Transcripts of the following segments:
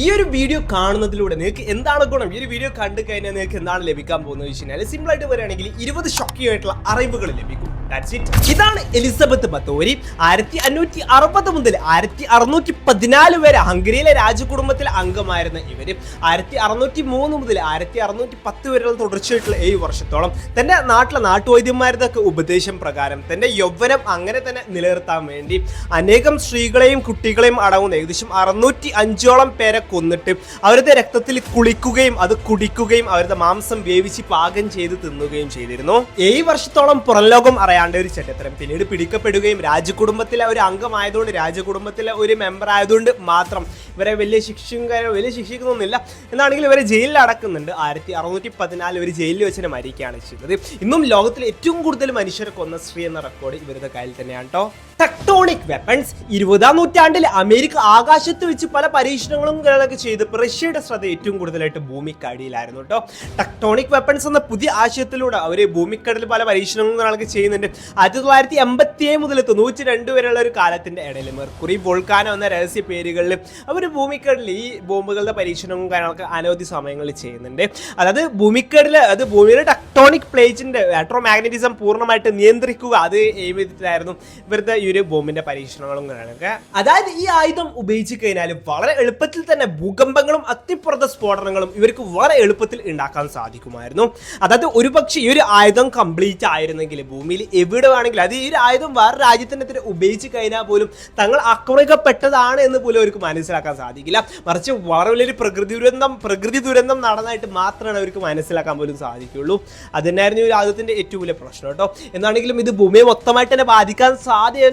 ഈ ഒരു വീഡിയോ കാണുന്നതിലൂടെ നിങ്ങൾക്ക് എന്താണ് ഗുണം ഈ ഒരു വീഡിയോ കണ്ടു കഴിഞ്ഞാൽ നിങ്ങൾക്ക് എന്താണ് ലഭിക്കാൻ പോകുന്നത് വെച്ച് കഴിഞ്ഞാൽ സിമ്പിൾ ആയിട്ട് പറയുകയാണെങ്കിൽ ഇരുപത് ഷോക്കിംഗ് ആയിട്ടുള്ള അറിവുകൾ ലഭിക്കും. ഇതാണ് എലിസബത്ത് ബത്തോരി. ആയിരത്തി അഞ്ഞൂറ്റി അറുപത് മുതൽ ആയിരത്തി അറുന്നൂറ്റി പതിനാല് വരെ ഹംഗറിയിലെ രാജകുടുംബത്തിൽ അംഗമായിരുന്ന ഇവർ ആയിരത്തി അറുന്നൂറ്റി മൂന്ന് മുതൽ ആയിരത്തി അറുന്നൂറ്റി പത്ത് വരെയുള്ള തുടർച്ചയായിട്ടുള്ള ഏഴ് വർഷത്തോളം തന്റെ നാട്ടിലെ നാട്ടുവൈദ്യന്മാരുടെയൊക്കെ ഉപദേശം പ്രകാരം തന്റെ യൗവനം അങ്ങനെ തന്നെ നിലനിർത്താൻ വേണ്ടി അനേകം സ്ത്രീകളെയും കുട്ടികളെയും അടങ്ങുന്ന ഏകദേശം അറുന്നൂറ്റി അഞ്ചോളം പേരെ കൊന്നിട്ട് അവരുടെ രക്തത്തിൽ കുളിക്കുകയും അത് കുടിക്കുകയും അവരുടെ മാംസം വേവിച്ച് പാകം ചെയ്ത് തിന്നുകയും ചെയ്തിരുന്നു. ഏഴ് വർഷത്തോളം പുറംലോകം അറിയാണ്ട ഒരു ചരിത്രം പിന്നീട് പിടിക്കപ്പെടുകയും രാജകുടുംബത്തിലെ ഒരു അംഗമായതുകൊണ്ട് രാജകുടുംബത്തിലെ ഒരു മെമ്പർ ആയതുകൊണ്ട് മാത്രം ഇവരെ വലിയ ശിക്ഷയും കാര്യം വലിയ ശിക്ഷിക്കുന്നൊന്നുമില്ല. എന്നാണെങ്കിൽ ഇവരെ ജയിലിൽ അടക്കുന്നുണ്ട്. ആയിരത്തി അറുന്നൂറ്റി പതിനാല് ഇവർ ജയിലിൽ വെച്ച് തന്നെ മരിക്കുകയാണ് ചെയ്തത്. ഇന്നും ലോകത്തിൽ ഏറ്റവും കൂടുതൽ മനുഷ്യർ കൊന്ന സ്ത്രീ എന്ന റെക്കോർഡ് ഇവരുടെ കയ്യിൽ തന്നെയാണ് കേട്ടോ ടെക്ടോണിക് വെപ്പൺസ് ഇരുപതാം നൂറ്റാണ്ടിൽ അമേരിക്ക ആകാശത്ത് വെച്ച് പല പരീക്ഷണങ്ങളും കാര്യങ്ങളൊക്കെ ചെയ്ത് റഷ്യയുടെ ശ്രദ്ധ ഏറ്റവും കൂടുതലായിട്ട് ഭൂമിക്കടിയിലായിരുന്നു കേട്ടോ ടെക്ടോണിക് വെപ്പൺസ് എന്ന പുതിയ ആശയത്തിലൂടെ അവർ ഭൂമിക്കടലിൽ പല പരീക്ഷണങ്ങളും കാര്യങ്ങളൊക്കെ ചെയ്യുന്നുണ്ട്. ആയിരത്തി തൊള്ളായിരത്തി എൺപത്തി ഏഴ് മുതൽ തൊണ്ണൂറ്റി രണ്ട് വരെയുള്ള ഒരു കാലത്തിന്റെ ഇടയിൽ മെർക്കുറി വോൾക്കാനോ എന്ന രഹസ്യ പേരുകളിൽ അവർ ഭൂമിക്കടലിൽ ഈ ബോംബുകളുടെ പരീക്ഷണവും കാര്യങ്ങളൊക്കെ അനവധി സമയങ്ങളിൽ ചെയ്യുന്നുണ്ട്. അതായത് ഭൂമിക്കടൽ അത് ഭൂമിയുടെ ടെക്ടോണിക് പ്ലേറ്റിന്റെ ഇലക്ട്രോ മാഗ്നറ്റിസം പൂർണമായിട്ട് നിയന്ത്രിക്കുക അത് എയിം ചെയ്തിട്ടായിരുന്നു ഇവരുടെ ഒരു ബോംബിന്റെ പരീക്ഷണങ്ങളും കാണുക അതായത് ഈ ആയുധം ഉപയോഗിച്ച് കഴിഞ്ഞാൽ വളരെ എളുപ്പത്തിൽ തന്നെ ഭൂകമ്പങ്ങളും അത്തിപ്പുറത്തെ സ്ഫോടനങ്ങളും ഇവർക്ക് വളരെ എളുപ്പത്തിൽ ഉണ്ടാക്കാൻ സാധിക്കുമായിരുന്നു. അതായത് ഒരുപക്ഷെ ഈ ഒരു ആയുധം കംപ്ലീറ്റ് ആയിരുന്നെങ്കിൽ ഭൂമിയിൽ എവിടെ വേണമെങ്കിലും അത് ഈ ഒരു ആയുധം വേറെ രാജ്യത്തിനെതിരെ ഉപയോഗിച്ച് കഴിഞ്ഞാൽ പോലും തങ്ങൾ ആക്രമിക്കപ്പെട്ടതാണ് എന്ന് പോലും അവർക്ക് മനസ്സിലാക്കാൻ സാധിക്കില്ല. മറിച്ച് വളരെ വലിയൊരു പ്രകൃതി ദുരന്തം പ്രകൃതി ദുരന്തം നടന്നായിട്ട് മാത്രമാണ് അവർക്ക് മനസ്സിലാക്കാൻ പോലും സാധിക്കുള്ളൂ അതുതന്നെയായിരുന്നു ഈ ഒരു ആയുധത്തിന്റെ ഏറ്റവും വലിയ പ്രശ്നം കേട്ടോ. എന്നാണെങ്കിലും ഇത് ഭൂമിയെ മൊത്തമായിട്ട് തന്നെ ബാധിക്കാൻ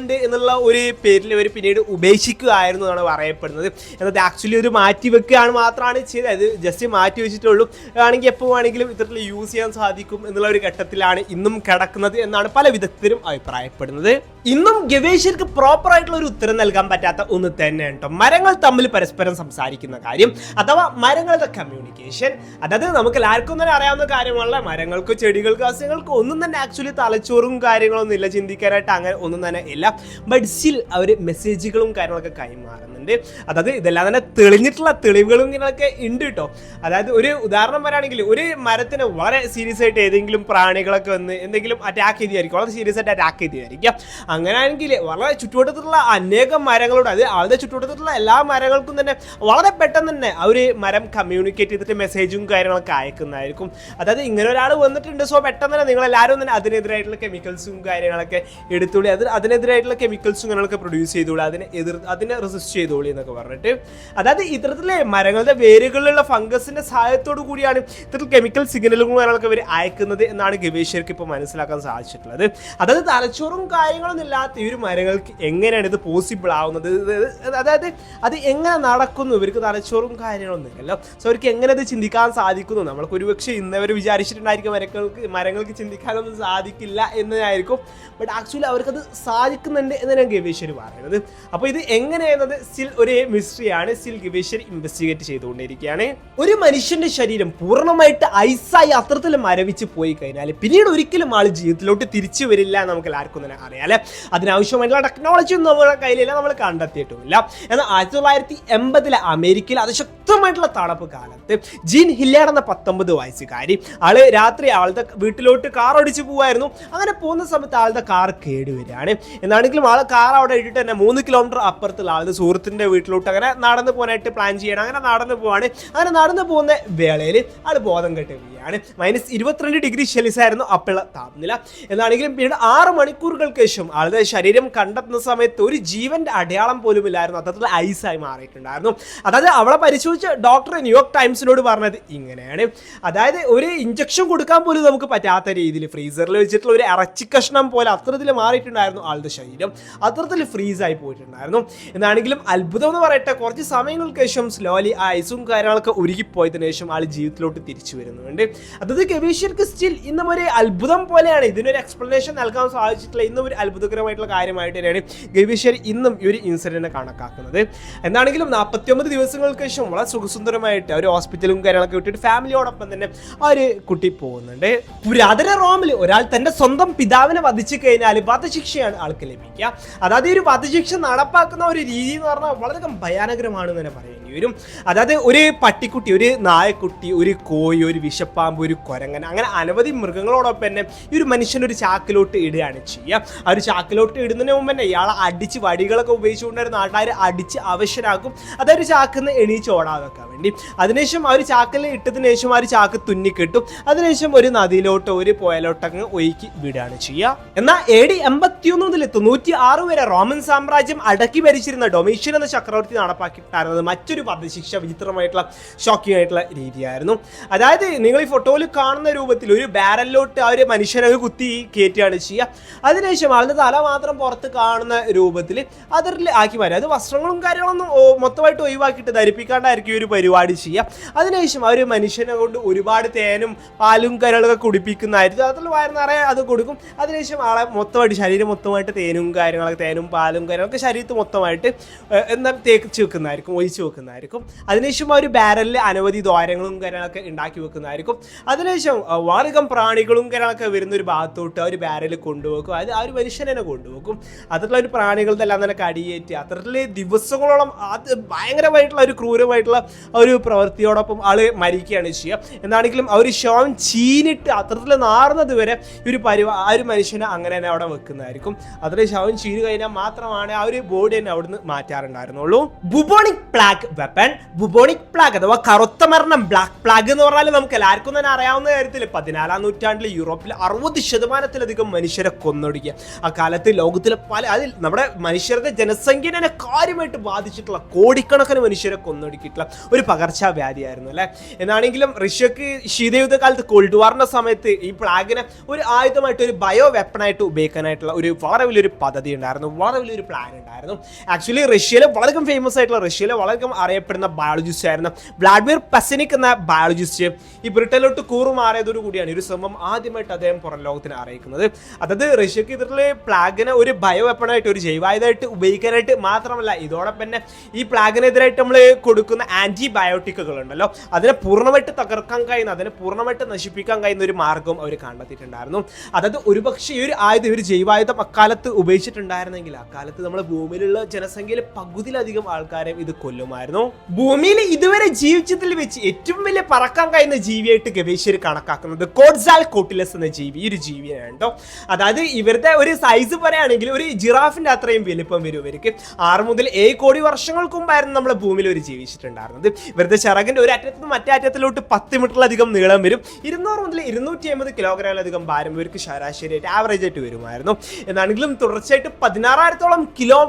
സാധ്യതയുണ്ട് എന്നുള്ള ഒരു പേരിൽ അവർ പിന്നീട് ഉപേക്ഷിക്കുകയായിരുന്നു എന്നാണ് പറയപ്പെടുന്നത്. എന്നത് ആക്ച്വലി ഒരു മാറ്റി വെക്കുകയാണ് മാത്രമാണ് ചെയ്തത്. അത് ജസ്റ്റ് മാറ്റി വെച്ചിട്ടുള്ളൂ. ആണെങ്കിൽ എപ്പോൾ വേണമെങ്കിലും ഇത്തരത്തിൽ യൂസ് ചെയ്യാൻ സാധിക്കും എന്നുള്ള ഒരു ഘട്ടത്തിലാണ് ഇന്നും കിടക്കുന്നത് എന്നാണ് പല വിദഗ്ധരും അഭിപ്രായപ്പെടുന്നത്. ഇന്നും ഗവേഷകർക്ക് പ്രോപ്പർ ആയിട്ടുള്ള ഒരു ഉത്തരം നൽകാൻ പറ്റാത്ത ഒന്ന് തന്നെ കേട്ടോ മരങ്ങൾ തമ്മിൽ പരസ്പരം സംസാരിക്കുന്ന കാര്യം അഥവാ മരങ്ങളുടെ കമ്മ്യൂണിക്കേഷൻ അതായത് നമുക്ക് എല്ലാവർക്കും തന്നെ അറിയാവുന്ന കാര്യമല്ല മരങ്ങൾക്ക് ചെടികൾക്ക് സസ്യങ്ങൾക്ക് ഒന്നും തന്നെ ആക്ച്വലി തലച്ചോറും കാര്യങ്ങളൊന്നും ഇല്ല. ചിന്തിക്കാനായിട്ട് അങ്ങനെ ഒന്നും തന്നെ ഇല്ല. ബട്ട് സ്റ്റിൽ അവർ മെസ്സേജുകളും കാര്യങ്ങളൊക്കെ കൈമാറുന്നുണ്ട് അതായത് ഇതെല്ലാം തന്നെ തെളിഞ്ഞിട്ടുള്ള തെളിവുകളും ഇങ്ങനെയൊക്കെ ഉണ്ട് കേട്ടോ. അതായത് ഒരു ഉദാഹരണം പറയുകയാണെങ്കിൽ ഒരു മരത്തിന് വളരെ സീരിയസ് ആയിട്ട് ഏതെങ്കിലും പ്രാണികളൊക്കെ വന്ന് എന്തെങ്കിലും അറ്റാക്ക് ചെയ്തായിരിക്കും വളരെ സീരിയസ് ആയിട്ട് അറ്റാക്ക് ചെയ്തായിരിക്കും അങ്ങനെയാണെങ്കിൽ വളരെ ചുറ്റുവട്ടത്തുള്ള അനേകം മരങ്ങളോട് അത് അവരുടെ ചുറ്റുവട്ടത്തുള്ള എല്ലാ മരങ്ങൾക്കും തന്നെ വളരെ പെട്ടെന്ന് തന്നെ ആ ഒരു മരം കമ്മ്യൂണിക്കേറ്റ് ചെയ്തിട്ട് മെസ്സേജും കാര്യങ്ങളൊക്കെ അയക്കുന്നതായിരിക്കും. അതായത് ഇങ്ങനെ ഒരാൾ വന്നിട്ടുണ്ട്. സോ പെട്ടെന്ന് തന്നെ നിങ്ങൾ എല്ലാവരും തന്നെ അതിനെതിരായിട്ടുള്ള കെമിക്കൽസും കാര്യങ്ങളൊക്കെ എടുത്തുകൂടി അത് അതിനെതിരായിട്ടുള്ള കെമിക്കൽസും കാര്യങ്ങളൊക്കെ പ്രൊഡ്യൂസ് ചെയ്തുകൂടി അതിനെ എതിർ അതിനെ റെസിസ്റ്റ് ചെയ്തോളി എന്നൊക്കെ പറഞ്ഞിട്ട്. അതായത് ഇത്തരത്തിലെ മരങ്ങളുടെ വേരുകളിലുള്ള ഫംഗസിന്റെ സഹായത്തോടു കൂടിയാണ് ഇത്തരത്തിൽ കെമിക്കൽ സിഗ്നലുകളും കാര്യങ്ങളൊക്കെ ഇവർ അയക്കുന്നത് എന്നാണ് ഗവേഷകർക്ക് ഇപ്പോൾ മനസ്സിലാക്കാൻ സാധിച്ചിട്ടുള്ളത്. അതായത് തലച്ചോറും കാര്യങ്ങളൊന്നും ഇല്ലാത്ത ഈ ഒരു മരങ്ങൾക്ക് എങ്ങനെയാണ് ഇത് പോസിബിൾ ആവുന്നത്? അതായത് അത് എങ്ങനെ നടക്കുന്നു? ഇവർക്ക് തലച്ചോറും കാര്യങ്ങളൊന്നും ഇല്ലല്ലോ. സോ അവർക്ക് എങ്ങനെ അത് ചിന്തിക്കാൻ സാധിക്കുന്നു? നമ്മൾക്ക് ഒരുപക്ഷെ ഇന്നവർ വിചാരിച്ചിട്ടുണ്ടായിരിക്കും മരങ്ങൾക്ക് മരങ്ങൾക്ക് ചിന്തിക്കാനൊന്നും സാധിക്കില്ല എന്നതായിരിക്കും ബട്ട് ആക്ച്വലി അവർക്കത് സാധിക്കുന്നുണ്ട് എന്നാണ് ഗവേഷകർ പറയുന്നത്. അപ്പോൾ ഇത് എങ്ങനെയെന്നത് സ്റ്റിൽ ഒരു മിസ്റ്ററിയാണ് സ്റ്റിൽ ഗവേഷകർ ഇൻവെസ്റ്റിഗേറ്റ് ചെയ്തുകൊണ്ടിരിക്കുകയാണ്. ഒരു മനുഷ്യന്റെ ശരീരം പൂർണമായിട്ട് ഐസായി അത്രത്തിൽ മരവിച്ച് പോയി കഴിഞ്ഞാൽ പിന്നീട് ഒരിക്കലും ആൾ ജീവിതത്തിലോട്ട് തിരിച്ചു വരില്ല നമുക്ക് എല്ലാവർക്കും തന്നെ അറിയാം അതിനാവശ്യമായിട്ടുള്ള ടെക്നോളജി ഒന്നും നമ്മുടെ കയ്യിലില്ല നമ്മൾ കണ്ടെത്തിയിട്ടുമില്ല. എന്നാൽ ആയിരത്തി തൊള്ളായിരത്തി എൺപതിലെ അമേരിക്കയിൽ അതിശക്തമായിട്ടുള്ള തണുപ്പ് കാലത്ത് ജീൻ ഹില്ലേഡ് എന്ന പത്തൊമ്പത് വയസ്സുകാരി ആൾ രാത്രി ആളുടെ വീട്ടിലോട്ട് കാർ ഓടിച്ചു പോവായിരുന്നു. അങ്ങനെ പോകുന്ന സമയത്ത് ആളുടെ കാർ കേടുവരികയാണ്. എന്നാണെങ്കിലും ആൾ കാർ അവിടെ ഇട്ടിട്ട് തന്നെ മൂന്ന് കിലോമീറ്റർ അപ്പുറത്തുള്ള ആളുടെ സുഹൃത്തിന്റെ വീട്ടിലോട്ട്. അങ്ങനെ നടന്നു പോകാനായിട്ട് പ്ലാൻ ചെയ്യണം. അങ്ങനെ നടന്നു പോവാണ്. അങ്ങനെ നടന്നു പോകുന്ന വേളയിൽ ആൾ ബോധം കെട്ട് വീഴാണ് മൈനസ് ഇരുപത്തിരണ്ട് ഡിഗ്രി സെൽഷ്യസ് ആയിരുന്നു അപ്പോഴുള്ള താപനില. എന്നാണെങ്കിലും പിന്നീട് ആറ് മണിക്കൂറുകൾക്ക് ശേഷം ആളുടെ ശരീരം കണ്ടെത്തുന്ന സമയത്ത് ഒരു ജീവന്റെ അടയാളം പോലും ഇല്ലായിരുന്നു അത്തരത്തിൽ ഐസായി മാറിയിട്ടുണ്ടായിരുന്നു. അതായത് അവളെ പരിശോധിച്ച ഡോക്ടർ ന്യൂയോർക്ക് ടൈംസിനോട് പറഞ്ഞത് ഇങ്ങനെയാണ്. അതായത് ഒരു ഇഞ്ചക്ഷൻ കൊടുക്കാൻ പോലും നമുക്ക് പറ്റാത്ത രീതിയിൽ ഫ്രീസറിൽ വെച്ചിട്ടുള്ള ഒരു ഇറച്ചി കഷ്ണം പോലെ അത്തരത്തിൽ മാറിയിട്ടുണ്ടായിരുന്നു ആളുടെ ശരീരം. അത്തരത്തിൽ ഫ്രീസായി പോയിട്ടുണ്ടായിരുന്നു. എന്നാണെങ്കിലും അത്ഭുതം എന്ന് പറയട്ടെ കുറച്ച് സമയങ്ങൾക്ക് ശേഷം സ്ലോലി ആ ഐസും കാര്യങ്ങളൊക്കെ ഉരുകിപ്പോയതിനു ശേഷം ആൾ ജീവിതത്തിലോട്ട് തിരിച്ചു വരുന്നുണ്ട്. അതായത് ഗവേഷകർക്ക് സ്റ്റിൽ ഇന്നും ഒരു അത്ഭുതം പോലെയാണ്. ഇതിനൊരു എക്സ്പ്ലനേഷൻ നൽകാൻ സാധിച്ചിട്ടില്ല ഇന്നും ഒരു അത്ഭുതകരമായിട്ടുള്ള കാര്യമായിട്ട് തന്നെയാണ് ഗവേഷകർ ഇന്നും ഈ ഒരു ഇൻസിഡന്റിനെ കണക്കാക്കുന്നത്. എന്താണെങ്കിലും നാൽപ്പത്തി ഒമ്പത് ദിവസങ്ങൾക്ക് ശേഷം വളരെ സുഖസുന്ദരമായിട്ട് ഒരു ഹോസ്പിറ്റലും കാര്യങ്ങളൊക്കെ വിട്ടിട്ട് ഫാമിലിയോടൊപ്പം തന്നെ ആ ഒരു കുട്ടി പോകുന്നുണ്ട്. പുരാതന റോമിൽ ഒരാൾ തന്റെ സ്വന്തം പിതാവിനെ വധിച്ചു കഴിഞ്ഞാൽ വധശിക്ഷയാണ് ആൾക്ക് ലഭിക്കുക. അതായത് ഈ ഒരു വധശിക്ഷ നടപ്പാക്കുന്ന ഒരു രീതി എന്ന് പറഞ്ഞാൽ വളരെ ഭയാനകരമാണെന്ന് തന്നെ പറയേണ്ടി വരും. അതായത് ഒരു പട്ടിക്കുട്ടി ഒരു നായക്കുട്ടി ഒരു കോഴി ഒരു വിഷപ്പാമ്പ് ഒരു കൊരങ്ങൻ അങ്ങനെ അനവധി മൃഗങ്ങളോടൊപ്പം തന്നെ ഈ ഒരു മനുഷ്യൻ ഒരു ചാക്കിലോട്ട് ഇടുകയാണ് ചെയ്യുക. ആ ഒരു ചാക്കിലോട്ട് ഇടുന്നതിന് മുമ്പ് തന്നെ ഇയാളെ അടിച്ച് വടികളൊക്കെ ഉപയോഗിച്ചുകൊണ്ടൊരു നാട്ടുകാർ അടിച്ച് അവശരാക്കും അതൊരു നിന്ന് എണീച്ച് ഓടാതെക്കാൻ വേണ്ടി. അതിനുശേഷം ആ ഒരു ചാക്കിൽ ഇട്ടതിന് ശേഷം ആ ഒരു ചാക്ക് തുന്നിക്കിട്ടും. അതിനുശേഷം ഒരു നദിയിലോട്ടോ ഒരു പുഴയിലോട്ടങ്ങ് ഒഴുക്കി വിടുകയാണ് ചെയ്യുക. എന്നാൽ എ ഡി എൺപത്തിയൊന്ന് മുതൽ തൊണ്ണൂറ്റി ആറ് വരെ റോമൻ സാമ്രാജ്യം അടക്കി ഭരിച്ചിരുന്ന ഡൊമീഷ്യൻ എന്ന ചക്രവർത്തി നടപ്പാക്കിയിട്ടായിരുന്നത് മറ്റൊരു വധശിക്ഷ വിചിത്രമായിട്ടുള്ള ഷോക്കിംഗ് ആയിട്ടുള്ള രീതിയായിരുന്നു. അതായത് നിങ്ങൾ ഈ ഫോട്ടോയിൽ കാണുന്ന രൂപത്തിൽ ഒരു ബാരലിലോട്ട് ആ ഒരു മനുഷ്യനെ കുത്തി കയറ്റുകയാണ് ചെയ്യുക. അതിനുശേഷം ആളുടെ തല മാത്രം പുറത്ത് കാണുന്ന രൂപത്തിൽ അതിൽ ആക്കി വരും അത് വസ്ത്രങ്ങളും കാര്യങ്ങളൊന്നും മൊത്തമായിട്ട് ഒഴിവാക്കിയിട്ട് ധരിപ്പിക്കാണ്ടായിരിക്കും ഈ ഒരു പരിപാടി ചെയ്യുക. അതിനുശേഷം ആ ഒരു മനുഷ്യനെ കൊണ്ട് ഒരുപാട് തേനും പാലും കരളൊക്കെ കുടിപ്പിക്കുന്നതായിരിക്കും. അതിൽ വയർ നിറയെ അത് കൊടുക്കും. അതിനുശേഷം ആളെ മൊത്തമായിട്ട് ശരീരം മൊത്തമായിട്ട് തേനും കാര്യങ്ങളൊക്കെ തേനും പാലും കാര്യങ്ങളൊക്കെ ശരീരത്ത് മൊത്തമായിട്ട് എന്താ തേച്ച് വെക്കുന്നതായിരിക്കും ഒഴിച്ച് വെക്കുന്നതായിരിക്കും. അതിനുശേഷം ആ ഒരു ബാരലിൽ അനവധി ദ്വാരങ്ങളും കാര്യങ്ങളൊക്കെ ഉണ്ടാക്കി വെക്കുന്നതായിരിക്കും. അതിനുശേഷം വളരെയധികം പ്രാണികളും കാര്യങ്ങളൊക്കെ വരുന്ന ഒരു ഭാഗത്തോട്ട് ആ ഒരു ബാരലിൽ കൊണ്ടുപോകും അത് ആ ഒരു മനുഷ്യനെ തന്നെ അത്തരത്തിലുള്ള ഒരു പ്രാണികളെല്ലാം തന്നെ കടിയേറ്റി അത്തരത്തിൽ ദിവസങ്ങളോളം അത് ഭയങ്കരമായിട്ടുള്ള ഒരു ക്രൂരമായിട്ടുള്ള ഒരു പ്രവൃത്തിയോടൊപ്പം ആൾ മരിക്കുകയാണ് ചെയ്യുക. എന്താണെങ്കിലും ആ ഒരു ശവം ചീനിട്ട് അത്തരത്തിൽ നാറുന്നത് വരെ ഒരു പരിവ ആ ഒരു മനുഷ്യനെ അങ്ങനെ തന്നെ അവിടെ വെക്കുന്നതായിരിക്കും. അതിൽ ശവം ചീന് കഴിഞ്ഞാൽ മാത്രമാണ് ആ ഒരു ബോഡി തന്നെ അവിടുന്ന് മാറ്റാറുണ്ടായിരുന്നുള്ളൂ. Bubonic plague weapon bubonic plague അഥവാ കറുത്ത മരണം ബ്ലാക്ക് പ്ലാഗ് എന്ന് പറഞ്ഞാൽ നമുക്ക് എല്ലാവർക്കും തന്നെ അറിയാവുന്ന കാര്യത്തിൽ പതിനാലാം നൂറ്റാണ്ടിൽ യൂറോപ്പിൽ അറുപത് ശതമാനത്തിലധികം മനുഷ്യരെ കൊന്നൊടുക്കുക. ആ കാലത്ത് ലോകത്തിലെ പല അതിൽ നമ്മുടെ മനുഷ്യരുടെ ജനസംഖ്യനെ കാര്യമായിട്ട് ബാധിച്ചിട്ടുള്ള കോടിക്കണക്കിന് മനുഷ്യരെ കൊന്നൊടുക്കിയിട്ടുള്ള ഒരു പകർച്ചവ്യാധിയായിരുന്നു അല്ലേ? എന്നാണെങ്കിലും റഷ്യക്ക് ശീതയുദ്ധ കാലത്ത് കോൾഡ് വാറിന്റെ സമയത്ത് ഈ പ്ലാഗിനെ ഒരു ആയുധമായിട്ട് ഒരു ബയോ വെപ്പണായിട്ട് ഉപയോഗിക്കാനായിട്ടുള്ള ഒരു വളരെ വലിയൊരു പദ്ധതി ഉണ്ടായിരുന്നു വളരെ വലിയൊരു പ്ലാൻ ഉണ്ടായിരുന്നു ആക്ച്വലി റഷ്യയിലെ വളരെ ഫേമസ് ആയിട്ടുള്ള റഷ്യയിലെ വളരെ അറിയപ്പെടുന്ന ബയോളജിസ്റ്റ് ആയിരുന്നു വ്ളാഡിമിർ പസനിക് എന്ന ബയോളജിസ്റ്റ് ഈ ബ്രിട്ടനിലോട്ട് കൂറുമാറിയതോടു കൂടിയാണ് ഒരു സംഭവം ആദ്യമായിട്ട് അദ്ദേഹം പുറം ലോകത്തിന് അറിയിക്കുന്നത്. അതായത് റഷ്യക്ക് ഇതിലെ പ്ലാഗിനെ ഒരു ബയോ വെപ്പണായിട്ട് ഒരു ജൈവായുധമായിട്ട് ഉപയോഗിക്കാനായിട്ട് മാത്രമല്ല ഇതോടൊപ്പം തന്നെ ഈ പ്ലാഗിനെതിരായിട്ട് നമ്മൾ കൊടുക്കുന്ന ആന്റിബയോട്ടിക്കുകൾ ഉണ്ടല്ലോ അതിനെ പൂർണമായിട്ട് തകർക്കാൻ കഴിയുന്ന അതിനെ പൂർണമായിട്ട് നശിപ്പിക്കാൻ കഴിയുന്ന ഒരു മാർഗം അവർ കണ്ടെത്തിയിട്ടുണ്ടായിരുന്നു. അതായത് ഒരുപക്ഷെ ഈ ഒരു ആയുധം ഒരു ജൈവായുധം അക്കാലത്ത് ഉപയോഗിച്ചിട്ടുണ്ടായിരുന്നെങ്കിൽ അക്കാലത്ത് നമ്മുടെ ഭൂമിയിലുള്ള ജനസംഖ്യയിലെ പകുതിയിലധികം ആൾക്കാരെയും ഇത് കൊല്ലുമായിരുന്നു. ഭൂമിയിൽ ഇതുവരെ ജീവിച്ചതിൽ വെച്ച് ഏറ്റവും വലിയ പറക്കാൻ കഴിയുന്ന ജീവിയായിട്ട് ഗവേഷകർ കണക്കാക്കുന്നത് കോഡ്സാൽ കോട്ടിലസ് എന്ന ജീവി ഒരു ജീവിയാണ് കേട്ടോ. അതായത് ഇവരുടെ ഒരു സൈസ് പറയുകയാണെങ്കിൽ ഒരു ജിറാഫിന്റെ അത്രയും വലിപ്പം വരും ഇവർക്ക്. ആറ് മുതൽ ഏഴ് കോടി വർഷങ്ങൾക്ക് മുമ്പായിരുന്നു നമ്മുടെ ഭൂമിയിൽ ഒരു ജീവിച്ചിട്ടുണ്ടായിരുന്നത്. ഇവരുടെ ചിറകിന്റെ ഒരു അറ്റത്ത് നിന്ന് മറ്റേ അറ്റത്തിലോട്ട് പത്ത് മീറ്ററിലധികം നീളം വരും. ഇരുന്നൂറ് മുതൽ ഇരുന്നൂറ്റി അമ്പത് കിലോഗ്രാമിലധികം ഭാരം ഇവർക്ക് ശരാശരിയായിട്ട് ആവറേജ് ആയിട്ട് വരുമായിരുന്നു. എന്നാണെങ്കിലും തുടർച്ചയായിട്ട് പതിനാറായിരത്തോളം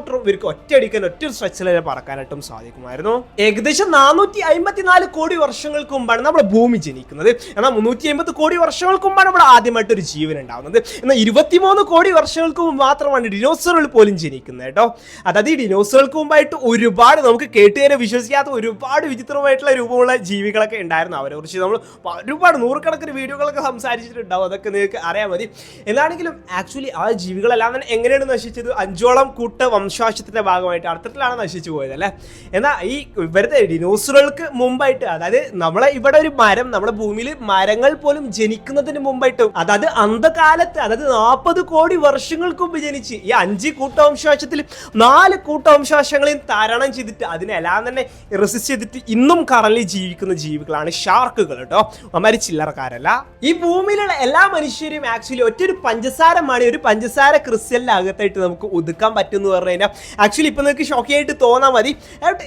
കിലോമീറ്റർ ഇവർക്ക് ഒറ്റയടിക്കാൻ ഒറ്റ സ്ട്രെച്ചിലേ പറക്കാനായിട്ടും സാധിക്കുമായിരുന്നു. ഏകദേശം നാനൂറ്റി അമ്പത്തിനാല് കോടി വർഷങ്ങൾക്ക് മുമ്പാണ് നമ്മുടെ ഭൂമി ജനിക്കുന്നത്. എന്നാൽ മുന്നൂറ്റി അമ്പത് കോടി വർഷങ്ങൾക്ക് മുമ്പാണ് നമ്മൾ ആദ്യമായിട്ട് ഒരു ജീവൻ ഉണ്ടാവുന്നത്. എന്നാൽ ഇരുപത്തിമൂന്ന് കോടി വർഷങ്ങൾക്ക് മുമ്പ് മാത്രമാണ് ഡിനോസറുകൾ പോലും ജനിക്കുന്നത് കേട്ടോ. അതായത് ഈ ഡിനോസറുകൾക്ക് മുമ്പായിട്ട് ഒരുപാട് നമുക്ക് കേട്ടുകാരെ വിശ്വസിക്കാത്ത ഒരുപാട് വിചിത്രമായിട്ടുള്ള രൂപമുള്ള ജീവികളൊക്കെ ഉണ്ടായിരുന്നു അവരെ കുറിച്ച്. നമ്മൾ ഒരുപാട് നൂറുകണക്കിന് വീഡിയോകളൊക്കെ സംസാരിച്ചിട്ടുണ്ടാവും. അതൊക്കെ നിങ്ങൾക്ക് അറിയാൻ മതി. എന്നാണെങ്കിലും ആക്ച്വലി ആ ജീവികളെല്ലാം തന്നെ എങ്ങനെയാണ് നശിച്ചത്? അഞ്ചോളം കൂട്ട വംശാശത്തിന്റെ ഭാഗമായിട്ട് അർത്ഥത്തിലാണ് നശിച്ചു പോയത് അല്ലേ? എന്നാൽ ഈ ഇവരുടെ ഡിനോസറുകൾക്ക് മുമ്പായിട്ട് അതായത് നമ്മളെ ഇവിടെ ഒരു മരം നമ്മുടെ ഭൂമിയിൽ മരങ്ങൾ പോലും ജനിക്കുന്നതിന് മുമ്പായിട്ടും അതായത് അന്ധകാലത്ത് അതായത് നാൽപ്പത് കോടി വർഷങ്ങൾക്ക് മുമ്പ് ജനിച്ച് ഈ അഞ്ച് കൂട്ടവംശവാശത്തിൽ നാല് കൂട്ടവംശവാശങ്ങളെയും താരണം ചെയ്തിട്ട് അതിനെല്ലാം തന്നെ റെസിസ്റ്റ് ചെയ്തിട്ട് ഇന്നും കറലി ജീവിക്കുന്ന ജീവികളാണ് ഷാർക്കുകൾ കേട്ടോ അമാരി ചില്ലറക്കാരല്ല. ഈ ഭൂമിയിലുള്ള എല്ലാ മനുഷ്യരും ആക്ച്വലി ഒറ്റൊരു പഞ്ചസാര മണി ഒരു പഞ്ചസാര ക്രിസ്റ്റലിന്റെ അകത്തായിട്ട് നമുക്ക് ഒതുക്കാൻ പറ്റും എന്ന് പറഞ്ഞു കഴിഞ്ഞാൽ ആക്ച്വലി ഇപ്പോൾ നിങ്ങൾക്ക് ഷോക്കി ആയിട്ട് തോന്നാൽ മതി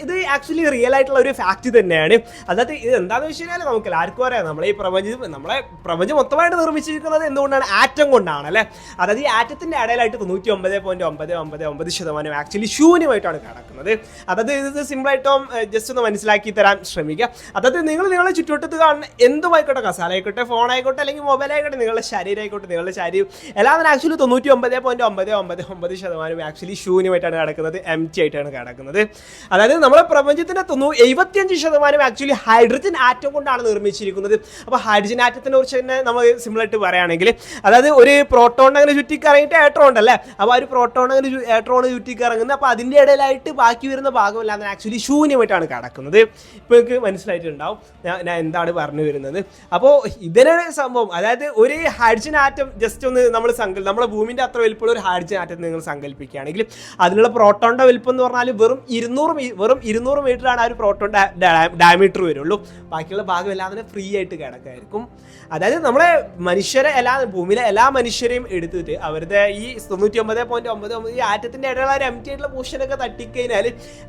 ഇത് ആക്ച്വലി റിയൽ ആയിട്ടുള്ള ഒരു ഫാക്റ്റ് തന്നെയാണ്. അതായത് ഇത് എന്താണെന്ന് വെച്ച് കഴിഞ്ഞാൽ നമുക്ക് എല്ലാവർക്കും അറിയാം. നമ്മളെ ഈ പ്രപഞ്ചം നമ്മളെ പ്രപഞ്ചം മൊത്തമായിട്ട് നിർമ്മിച്ചിരിക്കുന്നത് എന്തുകൊണ്ടാണ്? ആറ്റം കൊണ്ടാണ് അല്ലേ? അതായത് ഈ ആറ്റത്തിന്റെ ഇടയിലായിട്ട് തൊണ്ണൂറ്റി ഒമ്പത് പോയിന്റ് ഒമ്പത് ഒമ്പത് ഒമ്പത് ശതമാനം ആക്ച്വലി ശൂന്യമായിട്ടാണ് കിടക്കുന്നത്. അതായത് ഇത് സിമ്പിളായിട്ടും ജസ്റ്റ് ഒന്ന് മനസ്സിലാക്കി തരാൻ ശ്രമിക്കുക. അതായത് നിങ്ങൾ നിങ്ങളെ ചുറ്റുവട്ടത്ത് കാണുന്ന എന്തുമായിക്കോട്ടെ കസാല ആയിക്കോട്ടെ ഫോൺ ആയിക്കോട്ടെ അല്ലെങ്കിൽ മൊബൈൽ ആയിക്കോട്ടെ നിങ്ങളുടെ ശരീരം ആയിക്കോട്ടെ നിങ്ങളുടെ ശരീരം എല്ലാം ആക്ച്വലി തൊണ്ണൂറ്റി ഒമ്പത് പോയിന്റ് ഒമ്പത് ഒമ്പത് ഒമ്പത് ശതമാനം ആക്ച്വലി ശൂന്യമായിട്ടാണ് കിടക്കുന്നത് എം ടി ആയിട്ടാണ് കിടക്കുന്നത്. അതായത് നമ്മുടെ പ്രപഞ്ചത്തിന്റെ തൊണ്ണൂ എഴുപത്തിയഞ്ച് ശതമാനം ആക്ച്വലി ഹൈഡ്രജൻ ആറ്റം കൊണ്ടാണ് നിർമ്മിച്ചിരിക്കുന്നത്. അപ്പോൾ ഹൈഡ്രജൻ ആറ്റത്തിനെ കുറിച്ച് തന്നെ നമ്മൾ സിമ്പിളായിട്ട് പറയുകയാണെങ്കിൽ അതായത് ഒരു പ്രോട്ടോൺ അങ്ങനെ ചുറ്റിക്കറങ്ങിയിട്ട് ഏട്രോൺ ഉണ്ടല്ലേ? അപ്പോൾ ആ ഒരു പ്രോട്ടോൺ അങ്ങനെ ഏട്രോൺ ചുറ്റിക്കറങ്ങുന്നത്. അപ്പോൾ അതിന്റെ ഇടയിലായിട്ട് ബാക്കി വരുന്ന ഭാഗമല്ലാതെ ആക്ച്വലി ശൂന്യമായിട്ടാണ് കിടക്കുന്നത്. ഇപ്പോൾ നിങ്ങൾക്ക് മനസ്സിലായിട്ടുണ്ടാവും ഞാൻ ഞാൻ എന്താണ് പറഞ്ഞു വരുന്നത്. അപ്പോൾ ഇതിനാണ് സംഭവം. അതായത് ഒരു ഹൈഡ്രജൻ ആറ്റം ജസ്റ്റ് ഒന്ന് നമ്മൾ സങ്കൽ നമ്മുടെ ഭൂമിന്റെ അത്ര വലിപ്പമുള്ള ഒരു ഹൈഡ്രജൻ ആറ്റം നിങ്ങൾ സങ്കല്പിക്കുകയാണെങ്കിൽ അതിൽ അതിനുള്ള പ്രോട്ടോണിന്റെ വലിപ്പം എന്ന് പറഞ്ഞാൽ വെറും ഇരുന്നൂറ് വെറും ഇരുന്നൂറ് മീറ്ററാണ് ആ ഒരു പ്രോട്ടോൺ ഡയമീറ്റർ വരുള്ളൂ. ബാക്കിയുള്ള ഭാഗം എല്ലാം തന്നെ ഫ്രീ ആയിട്ട് കിടക്കായിരിക്കും അതായത് നമ്മളെ മനുഷ്യരെ എല്ലാ ഭൂമിയിലെ എല്ലാ മനുഷ്യരെയും എടുത്തിട്ട് അവരുടെ ഈ തൊണ്ണൂറ്റി ഒമ്പത് പോയിന്റ് ഒമ്പത് ഒമ്പത് ഈ ആറ്റത്തിന്റെ ഇടയിലുള്ള ഒരു എം ടി ആയിട്ടുള്ള പോർഷനൊക്കെ തട്ടിക്കഴിഞ്ഞാൽ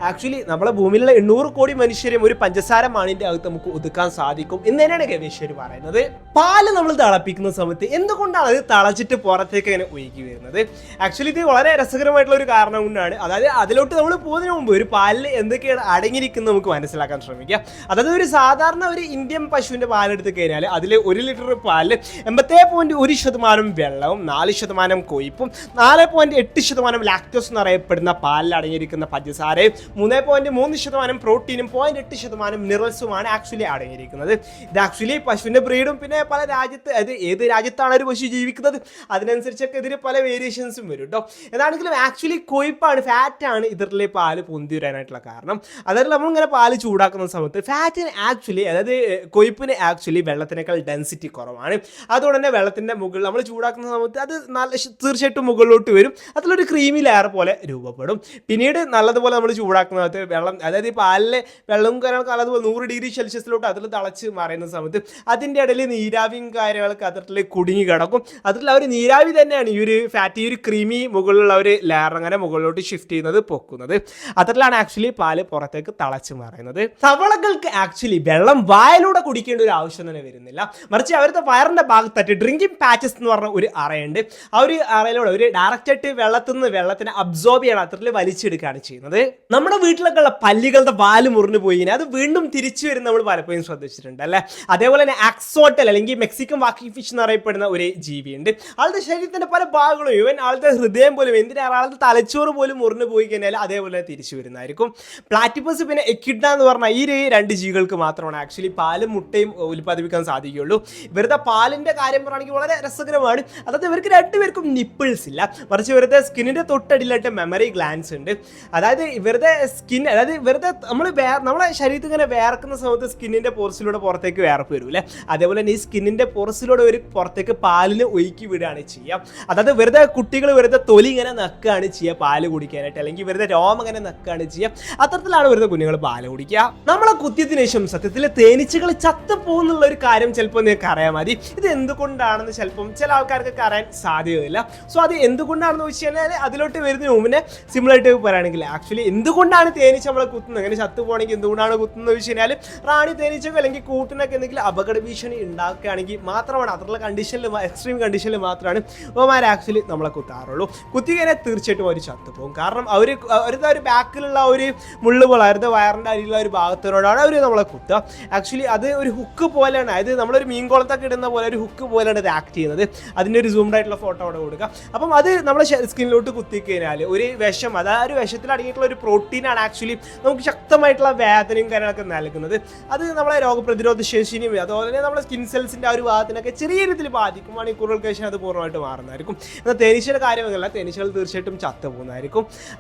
ആക്ച്വലി നമ്മളെ ഭൂമിയിലുള്ള എണ്ണൂറ് കോടി മനുഷ്യരെയും ഒരു പഞ്ചസാര മാണിന്റെ അകത്ത് നമുക്ക് ഒതുക്കാൻ സാധിക്കും എന്ന് തന്നെയാണ് ഗവേഷകർ പറയുന്നത്. പാൽ നമ്മൾ തിളപ്പിക്കുന്ന സമയത്ത് എന്തുകൊണ്ടാണ് അത് തിളച്ചിട്ട് പുറത്തേക്ക് ഇങ്ങനെ ഒഴുകി വരുന്നത്? ആക്ച്വലി ഇത് വളരെ രസകരമായിട്ടുള്ള ഒരു കാരണം കൊണ്ടാണ് അതായത് അതിലോട്ട് നമ്മൾ പോകുന്നതിന് മുമ്പ് ഒരു പാലിൽ എന്തൊക്കെയാണ് അടങ്ങിയിരിക്കുന്നത് നമുക്ക് മനസ്സിലാക്കാൻ ശ്രമിക്കാം. അതായത് ഒരു സാധാരണ ഒരു ഇന്ത്യൻ പശുവിന്റെ പാലെടുത്ത് കഴിഞ്ഞാൽ അതിൽ ഒരു ലിറ്റർ പാലിൽ എൺപത്തേ പോയിന്റ് ഒരു ശതമാനം വെള്ളവും നാല് ശതമാനം കൊയ്പ്പും നാല് പോയിന്റ് എട്ട് ശതമാനം ലാക്ടോസ് എന്നറിയപ്പെടുന്ന പാലിൽ അടങ്ങിയിരിക്കുന്ന പഞ്ചസാരയും മൂന്ന് പോയിന്റ് മൂന്ന് ശതമാനം പ്രോട്ടീനും പോയിന്റ് എട്ട് ശതമാനം മിനറൽസുമാണ് ആക്ച്വലി അടങ്ങിയിരിക്കുന്നത്. ഇത് ആക്ച്വലി പശുവിന്റെ ബ്രീഡും പിന്നെ പല രാജ്യത്ത് അത് ഏത് രാജ്യത്താണ് ഒരു പശു ജീവിക്കുന്നത്? അതിനനുസരിച്ചൊക്കെ ഇതിന് പല വേരിയേഷൻസും വരും കേട്ടോ ഏതാണെങ്കിലും ആക്ച്വലി കൊഴുപ്പാണ് ഫാറ്റാണ് ഇതിലെ പാൽ പൊന്തി വരാനായിട്ടുള്ള കാരണം. അതായത് നമ്മളിങ്ങനെ പാൽ ചൂടാക്കുന്ന സമയത്ത് ഫാറ്റിന് ആക്ച്വലി അതായത് കൊഴുപ്പിന് ആക്ച്വലി വെള്ളത്തിനേക്കാൾ ഡെൻസിറ്റി കുറവാണ്. അതുകൊണ്ട് തന്നെ വെള്ളത്തിന്റെ മുകളിൽ നമ്മൾ ചൂടാക്കുന്ന സമയത്ത് അത് നല്ല തീർച്ചയായിട്ടും മുകളിലോട്ട് വരും. അതിലൊരു ക്രീമി ലെയർ പോലെ രൂപപ്പെടും. പിന്നീട് നല്ലതുപോലെ നമ്മൾ ചൂടാക്കുന്ന സമയത്ത് വെള്ളം അതായത് ഈ പാലിലെ വെള്ളവും കാര്യങ്ങളൊക്കെ നല്ലതുപോലെ നൂറ് ഡിഗ്രി സെൽഷ്യസിലോട്ട് അതിൽ തളച്ച് മറയുന്ന സമയത്ത് അതിന്റെ ഇടയിൽ നീരാവിയും കാര്യങ്ങളൊക്കെ അതിൽ കുടുങ്ങി കിടക്കും. അതിൽ അവർ നീരാവി തന്നെയാണ് ഈ ഒരു ഫാറ്റ് ഈ ഒരു ക്രീമി മുകളിലുള്ള ഒരു ലെയർ അങ്ങനെ മുകളിലോട്ട് ഷിഫ്റ്റ് ചെയ്യുന്നത് പൊക്കുന്നത്. അത്തരത്തിലാണ് ആക്ച്വലി പാൽ പുറത്തേക്ക് തളച്ചു മറയുന്നത്. തവളകൾക്ക് ആക്ച്വലി വെള്ളം വായലൂടെ കുടിക്കേണ്ട ഒരു ആവശ്യം തന്നെ വരുന്നില്ല. മറിച്ച് അവരുടെ വയറിന്റെ ഭാഗത്തായിട്ട് ഡ്രിങ്കിങ് പാച്ചസ് എന്ന് പറഞ്ഞ ഒരു അറയുണ്ട്. ആ ഒരു അറയിലൂടെ ഒരു ഡയറക്റ്റ് ആയിട്ട് വെള്ളത്തിൽ നിന്ന് വെള്ളത്തിനെ അബ്സോർബ് ചെയ്യണം അത്തരത്തിൽ വലിച്ചെടുക്കുകയാണ് ചെയ്യുന്നത്. നമ്മുടെ വീട്ടിലൊക്കെ ഉള്ള പല്ലികളുടെ വാൽ മുറിഞ്ഞു പോയി അത് വീണ്ടും തിരിച്ചു വരുന്ന നമ്മൾ പലപ്പോഴും ശ്രദ്ധിച്ചിട്ടുണ്ട് അല്ലേ? അതേപോലെ തന്നെ ആക്സോട്ടൽ അല്ലെങ്കിൽ മെക്സിക്കൻ വാക്കി ഫിഷ് എന്ന് അറിയപ്പെടുന്ന ഒരു ജീവിയുണ്ട്. ആളുടെ ശരീരത്തിന്റെ പല ഭാഗങ്ങളും ഇവൻ ആളുടെ ഹൃദയം പോലും എന്തിനാണ് ആളുടെ തലച്ചോറ് പോലും മുറിഞ്ഞു പോയി കഴിഞ്ഞാൽ അതേപോലെ തിരിച്ചു വരുന്നതായിരിക്കും. പ്ലാറ്റിപ്പസ് പിന്നെ എക്കിഡ എന്ന് പറഞ്ഞാൽ ഈ രണ്ട് ജീവികൾക്ക് മാത്രമാണ്. ആക്ച്വലി പാലും മുട്ടയും ഉൽപ്പാദിപ്പിക്കാൻ സാധിക്കുകയുള്ളൂ. ഇവരുടെ പാലിന്റെ കാര്യം പറയുകയാണെങ്കിൽ വളരെ രസകരമാണ്. അതായത് ഇവർക്ക് രണ്ടുപേർക്കും നിപ്പിൾസ് ഇല്ല. മറിച്ച് ഇവരുടെ സ്കിന്നിന്റെ തൊട്ടടിയിലായിട്ട് മെമ്മറി ഗ്ലാൻസ് ഉണ്ട്. അതായത് ഇവരുടെ സ്കിൻ അതായത് ഇവരുടെ നമ്മൾ നമ്മളെ ശരീരത്തിൽ ഇങ്ങനെ വേർക്കുന്ന സമയത്ത് സ്കിന്നിന്റെ പോർസിലൂടെ പുറത്തേക്ക് വേർപ്പ് വരൂലേ അതേപോലെ തന്നെ ഈ സ്കിന്നിന്റെ പോർസിലൂടെ ഒരു പുറത്തേക്ക് പാലിന് ഒഴുക്കി വിടുകയാണ് ചെയ്യുക. അതായത് വെറുതെ കുട്ടികൾ വെറുതെ തൊലി ഇങ്ങനെ നക്കുകയാണ് ചെയ്യുക പാൽ കുടിക്കാനായിട്ട് അല്ലെങ്കിൽ വെറുതെ രോമം അങ്ങനെ നക്കുകയാണ് ചെയ്യുക. അത്തരത്തിലാണ് വെറുതെ കുഞ്ഞുങ്ങൾ പാൽ കുടിക്കുക. നമ്മളെ കുത്തിയതിനു ശേഷം സത്യത്തിൽ തേനീച്ചകൾ ചത്തുപോകുന്നുള്ള ഒരു കാര്യം ചിലപ്പോൾ നിങ്ങൾക്ക് അറിയാൻ മതി. ഇത് എന്തുകൊണ്ടാണെന്ന് ചിലപ്പം ചില ആൾക്കാർക്കൊക്കെ അറിയാൻ സാധ്യതയില്ല. സോ അത് എന്തുകൊണ്ടാണെന്ന് വെച്ച് കഴിഞ്ഞാൽ അതിലോട്ട് വരുന്ന മുമ്പിനെ സിമ്പിളായിട്ട് പറയുകയാണെങ്കിൽ ആക്ച്വലി എന്തുകൊണ്ടാണ് തേനീച്ച നമ്മളെ കുത്തുന്നത്? അങ്ങനെ ചത്തു പോകണമെങ്കിൽ എന്തുകൊണ്ടാണ് കുത്തുന്നത് വെച്ച് കഴിഞ്ഞാൽ റാണി തേനീച്ചകൾ അല്ലെങ്കിൽ കൂട്ടിനൊക്കെ എന്തെങ്കിലും അപകട ഭീഷണി ഉണ്ടാക്കുകയാണെങ്കിൽ മാത്രമാണ്. അത്രയുള്ള കണ്ടീഷനിൽ എക്സ്ട്രീം കണ്ടീഷനിൽ മാത്രമാണ്. ഓമാർ ആക്ച്വലി നമ്മളെ കുത്താറുള്ളൂ. കുത്തി കഴിഞ്ഞാൽ തീർച്ചയായിട്ടും അവർ ചത്തുപോകും. കാരണം അവർ അവരുടെ ഒരു ബാക്കിലുള്ള ഒരു മുള്ളു പോലെ അവരുടെ വയറിന്റെ അരിയിലുള്ള ഒരു ഭാഗത്തിനോടാണ് അവർ നമ്മളെ കുത്തുക ആക്ച്വലി അത് ഒരു ഹുക്ക് പോലെയാണ്. അതായത് നമ്മളൊരു മീൻകുളത്തൊക്കെ ഇടുന്ന പോലെ ഒരു ഹുക്ക് പോലെയാണ് ഇത് ആക്ട് ചെയ്യുന്നത്. അതിന്റെ ഒരു സൂംഡ് ആയിട്ടുള്ള ഫോട്ടോ അവിടെ കൊടുക്കുക. അപ്പം അത് നമ്മുടെ സ്കിന്നിലോട്ട് കുത്തിക്കഴിഞ്ഞാൽ ഒരു വിഷം അത് ആ ഒരു വിഷത്തിൽ അടങ്ങിയിട്ടുള്ള ഒരു പ്രോട്ടീനാണ് ആക്ച്വലി നമുക്ക് ശക്തമായിട്ടുള്ള വേദനയും കാര്യങ്ങളൊക്കെ നൽകുന്നത്. അത് നമ്മളെ രോഗപ്രതിരോധ ശേഷിനെയും അതുപോലെ തന്നെ നമ്മുടെ സ്കിൻ സെൽസിന്റെ ആ ഒരു ഭാഗത്തിനൊക്കെ ചെറിയ രീതിയിൽ ബാധിക്കും മണിക്കൂറുകൾക്ക് ശേഷം അത് പൂർണമായിട്ട് മാറുന്നതായിരിക്കും. എന്നാൽ തേനീച്ചയുടെ കാര്യമൊന്നുമല്ല തേനീച്ചകൾ തീർച്ചയായിട്ടും ചത്തു പോകുന്നതായിരിക്കും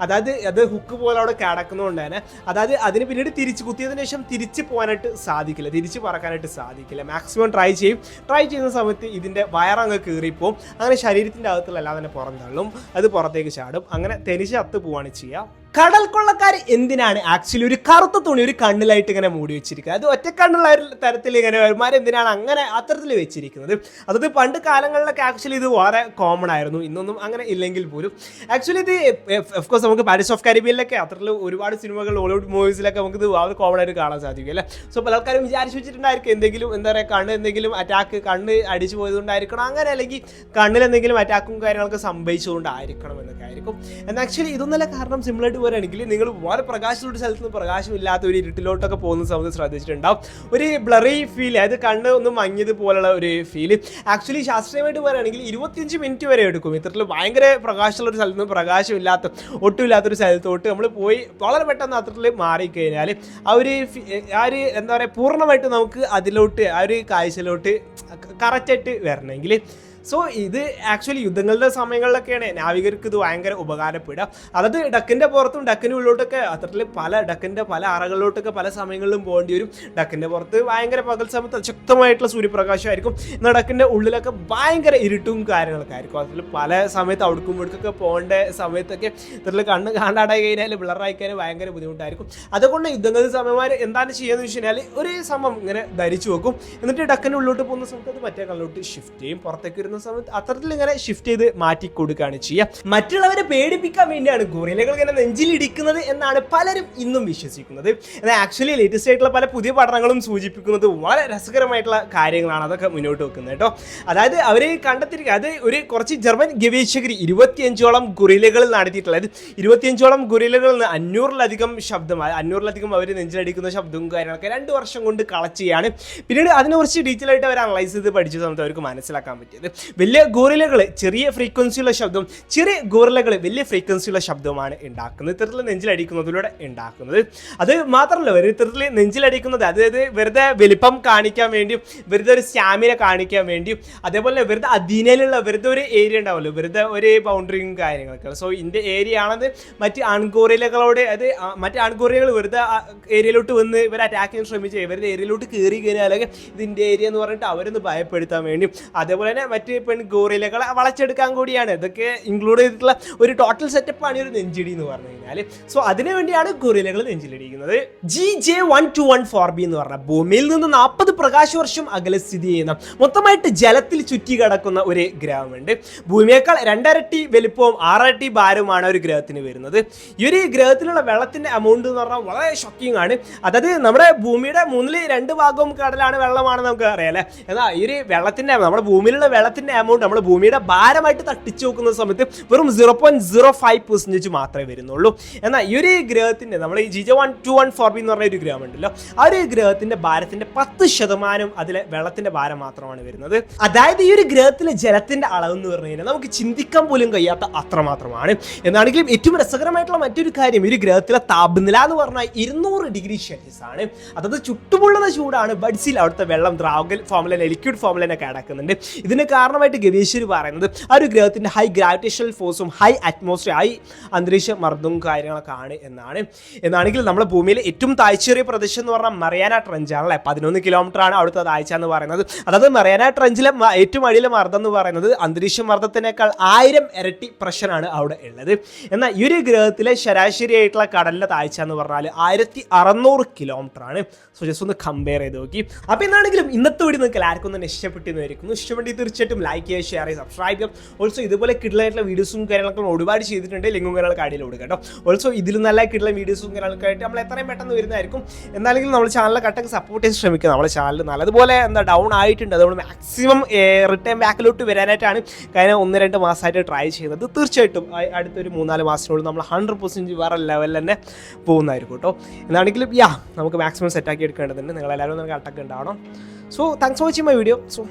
അതായത് അത് ഹുക്ക് പോലെ അവിടെ കിടക്കുന്നതുകൊണ്ട് തന്നെ അതായത് അതിന് പിന്നീട് തിരിച്ച് കുത്തിയതിന് ശേഷം തിരിച്ച് പോകാനായിട്ട് സാധിക്കില്ല. തിരിച്ച് പറക്കാനായിട്ട് സാധിക്കില്ല. മാക്സിമം ട്രൈ ചെയ്യും. ട്രൈ ചെയ്യുന്ന സമയത്ത് ഇതിന്റെ വയറങ്ങ് കീറിപ്പോവും. അങ്ങനെ ശരീരത്തിന്റെ അകത്തുള്ള എല്ലാം തന്നെ പുറം തള്ളും അത് പുറത്തേക്ക് ചാടും. അങ്ങനെ തേനീച്ച അത്ത് പോവാണ് ചെയ്യുക. കടൽ കൊള്ളക്കാർ എന്തിനാണ് ആക്ച്വലി ഒരു കറുത്ത തുണി ഒരു കണ്ണിലായിട്ട് ഇങ്ങനെ മൂടി വെച്ചിരിക്കുന്നത്? അത് ഒറ്റക്കണ്ണുള്ള തരത്തിൽ ഇങ്ങനെ വരുമാനം എന്തിനാണ് അങ്ങനെ അത്തരത്തിൽ വെച്ചിരിക്കുന്നത്? അതത് പണ്ട് കാലങ്ങളിലൊക്കെ ആക്ച്വലി ഇത് വളരെ കോമൺ ആയിരുന്നു. ഇന്നൊന്നും അങ്ങനെ ഇല്ലെങ്കിൽ പോലും. ആക്ച്വലി ഇത് ഓഫ്കോഴ്സ് നമുക്ക് പാരീസ് ഓഫ് കാരിബിയനിലൊക്കെ അത്തരത്തിൽ ഒരുപാട് സിനിമകൾ ഹോളിവുഡ് മൂവീസിലൊക്കെ നമുക്ക് ഇത് വളരെ കോമൺ ആയിട്ട് കാണാൻ സാധിക്കും അല്ലേ? സോ പല ആൾക്കാരും വിചാരിച്ചു വെച്ചിട്ടുണ്ടായിരിക്കും എന്തെങ്കിലും എന്താ പറയുക കണ്ണ് എന്തെങ്കിലും അറ്റാക്ക് കണ്ണ് അടിച്ചു പോയതുകൊണ്ടായിരിക്കണം. അങ്ങനെ അല്ലെങ്കിൽ കണ്ണിൽ എന്തെങ്കിലും അറ്റാക്കും കാര്യങ്ങളൊക്കെ സംഭവിച്ചുകൊണ്ടായിരിക്കണം എന്നൊക്കെ ആയിരിക്കും. എന്നാൽ ആക്ച്വലി ഇതൊന്നല്ല കാരണം സിമ്പിളായിട്ട് പറയുകയാണെങ്കിൽ നിങ്ങൾ വളരെ പ്രകാശമുള്ള സ്ഥലത്ത് നിന്ന് പ്രകാശമില്ലാത്ത ഒരു ഇരുട്ടിലോട്ടൊക്കെ പോകുന്ന സമയത്ത് ശ്രദ്ധിച്ചിട്ടുണ്ടാവും. ഒരു ബ്ലറി ഫീൽ അതായത് കണ്ണ് ഒന്ന് മങ്ങിയത് പോലുള്ള ഒരു ഫീൽ ആക്ച്വലി ശാസ്ത്രീയമായിട്ട് പറയുകയാണെങ്കിൽ ഇരുപത്തിയഞ്ച് മിനിറ്റ് വരെ എടുക്കും. ഇത്തരത്തിൽ ഭയങ്കര പ്രകാശമുള്ള ഒരു സ്ഥലത്ത് നിന്ന് പ്രകാശമില്ലാത്ത ഒട്ടുമില്ലാത്തൊരു സ്ഥലത്തോട്ട് നമ്മൾ പോയി വളരെ പെട്ടെന്ന് അത്തരത്തിൽ മാറിക്കഴിഞ്ഞാൽ ആ ഒരു ആ ഒരു എന്താ പറയുക പൂർണമായിട്ട് നമുക്ക് അതിലോട്ട് ആ ഒരു കാഴ്ചയിലോട്ട് കറക്റ്റായിട്ട് വരണമെങ്കിൽ സോ ഇത് ആക്ച്വലി യുദ്ധങ്ങളുടെ സമയങ്ങളിലൊക്കെയാണ്. നാവികർക്ക് ഇത് ഭയങ്കര ഉപകാരപ്പെടുക. അതായത് ഡക്കിന്റെ പുറത്തും ഡക്കിന്റെ ഉള്ളിലോട്ടൊക്കെ അത്തരത്തിൽ പല ഡക്കിന്റെ പല അറകളിലോട്ടൊക്കെ പല സമയങ്ങളിലും പോകേണ്ടി വരും. ഡക്കിന്റെ പുറത്ത് ഭയങ്കര പകൽ സമയത്ത് ശക്തമായിട്ടുള്ള സൂര്യപ്രകാശമായിരിക്കും. എന്നാൽ ഡക്കിന്റെ ഉള്ളിലൊക്കെ ഭയങ്കര ഇരുട്ടും കാര്യങ്ങളൊക്കെ ആയിരിക്കും. അതിൽ പല സമയത്ത് അവിടേക്കും ഇവിടേക്കൊക്കെ പോകേണ്ട സമയത്തൊക്കെ ഇത്തരത്തിൽ കണ്ണ് കാണാടായി കഴിഞ്ഞാൽ ബ്ലറായി കഴിഞ്ഞാൽ ഭയങ്കര ബുദ്ധിമുട്ടായിരിക്കും. അതുകൊണ്ട് യുദ്ധങ്ങളുടെ സമയമാർ എന്താണ് ചെയ്യുന്നത് വെച്ച് കഴിഞ്ഞാൽ ഒരു സമയം ഇങ്ങനെ ധരിച്ചു വെക്കും. എന്നിട്ട് ഡക്കിന്റെ ഉള്ളിലോട്ട് പോകുന്ന സമയത്ത് അത് മറ്റേ കള്ളിലോട്ട് ഷിഫ്റ്റ് ചെയ്യും. പുറത്തേക്ക് വരുന്ന സമയത്ത് അത്തരത്തിൽ ഇങ്ങനെ ഷിഫ്റ്റ് ചെയ്ത് മാറ്റി കൊടുക്കുകയാണ് ചെയ്യുക. മറ്റുള്ളവരെ പേടിപ്പിക്കാൻ വേണ്ടിയാണ് ഗൊറിലകൾ ഇങ്ങനെ നെഞ്ചിലിടിക്കുന്നത് എന്നാണ് പലരും ഇന്നും വിശ്വസിക്കുന്നത്. എന്നാൽ ആക്ച്വലി ലേറ്റസ്റ്റ് ആയിട്ടുള്ള പല പുതിയ പഠനങ്ങളും സൂചിപ്പിക്കുന്നത് വളരെ രസകരമായിട്ടുള്ള കാര്യങ്ങളാണ് അതൊക്കെ മുന്നോട്ട് വെക്കുന്നത് കേട്ടോ. അതായത് അവർ കണ്ടെത്തിയിരിക്കുക അത് ഒരു കുറച്ച് ജർമ്മൻ ഗവേഷകർ ഇരുപത്തിയഞ്ചോളം ഗുറിലകൾ നടത്തിയിട്ടുള്ളത് ഇരുപത്തിയഞ്ചോളം ഗുറിലകളിൽ നിന്ന് അഞ്ഞൂറിലധികം ശബ്ദം അഞ്ഞൂറിലധികം അവർ നെഞ്ചിലടിക്കുന്ന ശബ്ദവും കാര്യങ്ങളൊക്കെ രണ്ട് വർഷം കൊണ്ട് കളക്ട് ചെയ്യാണ്. പിന്നീട് അതിനെക്കുറിച്ച് ഡീറ്റെയിൽ ആയിട്ട് അവർ അനലൈസ് ചെയ്ത് പഠിച്ച സമയത്ത് അവർക്ക് മനസ്സിലാക്കാൻ പറ്റിയത്. വലിയ ഗോറിലകൾ ചെറിയ ഫ്രീക്വൻസിയുള്ള ശബ്ദം ചെറിയ ഗോറിലകൾ വലിയ ഫ്രീക്വൻസിയുള്ള ശബ്ദമാണ് ഉണ്ടാക്കുന്നത്. ഇത്തരത്തിൽ നെഞ്ചിലടിക്കുന്നതിലൂടെ ഉണ്ടാക്കുന്നത്. അത് മാത്രമല്ല ഒരു ഇത്തരത്തിൽ നെഞ്ചിലടിക്കുന്നത് അതായത് വെറുതെ വലിപ്പം കാണിക്കാൻ വേണ്ടിയും വെറുതെ ഒരു സ്റ്റാമിന കാണിക്കാൻ വേണ്ടിയും അതേപോലെ വെറുതെ അധീനയിലുള്ള വെറുതെ ഒരു ഏരിയ ഉണ്ടാവുമല്ലോ വെറുതെ ഒരു ബൗണ്ടറിയും കാര്യങ്ങളൊക്കെ. സോ ഇതിന്റെ ഏരിയ ആണത് മറ്റ് ആൺകോറിലകളോട് അത് മറ്റ് ആൺകോറികൾ വെറുതെ ഏരിയയിലോട്ട് വന്ന് ഇവർ അറ്റാക്ക് ചെയ്യാൻ ശ്രമിച്ച് ഇവരുടെ ഏരിയയിലോട്ട് കയറി കഴിഞ്ഞാൽ അല്ലെങ്കിൽ ഇതിന്റെ ഏരിയ എന്ന് പറഞ്ഞിട്ട് അവരൊന്ന് ഭയപ്പെടുത്താൻ വേണ്ടിയും അതേപോലെ തന്നെ മറ്റ് പെൺ ഗോറിലകളെ വളച്ചെടുക്കാൻ കൂടിയാണ്. ഇതൊക്കെ ഇൻക്ലൂഡ് ചെയ്തിട്ടുള്ള ഒരു ടോട്ടൽ സെറ്റപ്പ് ആണ് ഒരു നെഞ്ചിടി എന്ന് പറഞ്ഞു കഴിഞ്ഞാൽ സോ അതിനു വേണ്ടിയാണ് ഗൊറിലകൾ നെഞ്ചിലിടിക്കുന്നത്. G J one two one four B എന്ന് പറഞ്ഞ ഭൂമിയിൽ നിന്ന് നാൽപ്പത് പ്രകാശ വർഷം അകലെ സ്ഥിതി ചെയ്യുന്ന മൊത്തമായിട്ട് ജലത്തിൽ ചുറ്റി കിടക്കുന്ന ഒരു ഗ്രഹമുണ്ട്. ഭൂമിയേക്കാൾ രണ്ടരട്ടി വലിപ്പവും ആറരട്ടി ഭാരവുമാണ് ഒരു ഗ്രഹത്തിന് വരുന്നത്. ഈ ഒരു ഗ്രഹത്തിലുള്ള വെള്ളത്തിന്റെ എമൗണ്ട് എന്ന് പറഞ്ഞാൽ വളരെ ഷോക്കിംഗ് ആണ്. അതായത് നമ്മുടെ ഭൂമിയുടെ മൂന്നിൽ രണ്ട് ഭാഗവും കടലാണ് വെള്ളമാണെന്ന് നമുക്ക് അറിയാം അല്ലേ? എന്നാൽ ഈ ഒരു വെള്ളത്തിന്റെ നമ്മുടെ ഭൂമിയിലുള്ള വെള്ളത്തിന്റെ എമൗണ്ട് നമ്മൾ ഭൂമിയുടെ ഭാരമായിട്ട് തട്ടിച്ചു നോക്കുന്ന സമയത്ത് വെറും zero point zero five percentage മാത്രമേ വരുന്നുള്ളൂ. എന്നാൽ ഈ ഒരു ഗ്രഹത്തിന്റെ നമ്മൾ ഈ GJ one two one four B എന്ന് പറഞ്ഞ ഒരു ഗ്രഹം ഉണ്ടല്ലോ ആ ഒരു ഗ്രഹത്തിന്റെ ഭാരത്തിന്റെ പത്ത് ശതമാനം അതിലെ വെള്ളത്തിന്റെ ഭാരം മാത്രമാണ് വരുന്നത്. അതായത് ഈ ഒരു ഗ്രഹത്തിലെ ജലത്തിന്റെ അളവ് എന്ന് പറഞ്ഞു കഴിഞ്ഞാൽ നമുക്ക് ചിന്തിക്കാൻ പോലും കഴിയാത്ത അത്രമാത്രമാണ്. എന്നാണെങ്കിലും ഏറ്റവും രസകരമായിട്ടുള്ള മറ്റൊരു കാര്യം ഒരു ഗ്രഹത്തിലെ താപനില എന്ന് പറഞ്ഞാൽ ഇരുന്നൂറ് ഡിഗ്രി സെൽഷ്യസ് ആണ്. അതായത് ചുട്ടുപൊള്ളുന്ന ചൂടാണ് ബഡ്സിൽ അവിടുത്തെ വെള്ളം ദ്രാവകൽ ഫോമിലെ ലിക്വിഡ് ഫോമിലൊക്കെ അടക്കുന്നുണ്ട്. ഇതിന് കാരണമായിട്ട് ഗവേഷകർ പറയുന്നത് ആ ഒരു ഗ്രഹത്തിന്റെ ഹൈ ഗ്രാവിറ്റേഷണൽ ഫോഴ്സും ഹൈ അറ്റ്മോസ്ഫിയർ ഹൈ അന്തരീക്ഷ മർദ്ദവും കാര്യങ്ങളൊക്കെ ആണ് എന്നാണ്. എന്നാണെങ്കിൽ നമ്മുടെ ഭൂമിയിലെ ഏറ്റവും താഴ്ചയേറിയ പ്രദേശം എന്ന് പറഞ്ഞാൽ മറിയാന ട്രഞ്ച് ആണല്ലേ? പതിനൊന്ന് കിലോമീറ്റർ ആണ് അവിടുത്തെ താഴ്ച എന്ന് പറയുന്നത്. അതായത് മറിയാന ട്രഞ്ചിലെ ഏറ്റവും അടിയിലെ മർദ്ദം എന്ന് പറയുന്നത് അന്തരീക്ഷ മർദ്ദത്തിനേക്കാൾ ആയിരം ഇരട്ടി പ്രഷറാണ് അവിടെ ഉള്ളത്. എന്നാൽ ഈ ഒരു ഗ്രഹത്തിലെ ശരാശരിയായിട്ടുള്ള കടലിലെ താഴ്ച എന്ന് പറഞ്ഞാൽ ആയിരത്തി അറുന്നൂറ് കിലോമീറ്റർ ആണ്. സോ ജസ്റ്റ് ഒന്ന് കമ്പയർ ചെയ്ത് നോക്കി. അപ്പോൾ എന്നാണെങ്കിലും ഇന്നത്തെ വീഡിയോ നിങ്ങൾക്ക് എല്ലാവർക്കും തന്നെ ഇഷ്ടപ്പെട്ടി തീർച്ചയായിട്ടും ലൈക്ക് ചെയ്യുക ഷെയർ ചെയ്യുക സബ്സ്ക്രൈബ് ചെയ്യാം ഓൾസോ ഇതുപോലെ കിട്ടലായിട്ടുള്ള വീഡിയോസും കാര്യങ്ങളൊക്കെ ഒരുപാട് ചെയ്തിട്ടുണ്ട്. ലിങ്കും കാര്യങ്ങളൊക്കെ അടിയിൽ കൊടുക്കുക കേട്ടോ. ഓൾസോ ഇതിൽ നല്ല കിട്ടുള്ള വീഡിയോസും കാര്യങ്ങളൊക്കെ ആയിട്ട് നമ്മൾ എത്രയും പെട്ടെന്ന് വരുന്നതായിരിക്കും. എന്നാലെങ്കിലും നമ്മൾ ചാനലിലെ കട്ടൊക്കെ സപ്പോർട്ട് ചെയ്യാൻ ശ്രമിക്കുക. നമ്മുടെ ചാനൽ നല്ലതുപോലെ എന്താ ഡൗൺ ആയിട്ടുണ്ട്. അതുകൊണ്ട് മാക്സിമം റിട്ടേൺ ബാക്കിലോട്ട് വരാനായിട്ടാണ് കഴിഞ്ഞ ഒന്ന് രണ്ട് മാസമായിട്ട് ട്രൈ ചെയ്യുന്നത്. തീർച്ചയായിട്ടും അടുത്തൊരു മൂന്നാൽ മാസത്തിനുള്ളിൽ നമ്മൾ ഹൺഡ്രഡ് പെർസെന്റ് വേറെ ലെവലിൽ തന്നെ പോകുന്നതായിരിക്കും കേട്ടോ. എന്നാണെങ്കിലും യാ നമുക്ക് മാക്സിമം സെറ്റാക്കി എടുക്കേണ്ടതുണ്ട്. നിങ്ങളെല്ലാവരും നമുക്ക് അട്ടൊക്കെ ഉണ്ടാവണം. So thanks for watching my video so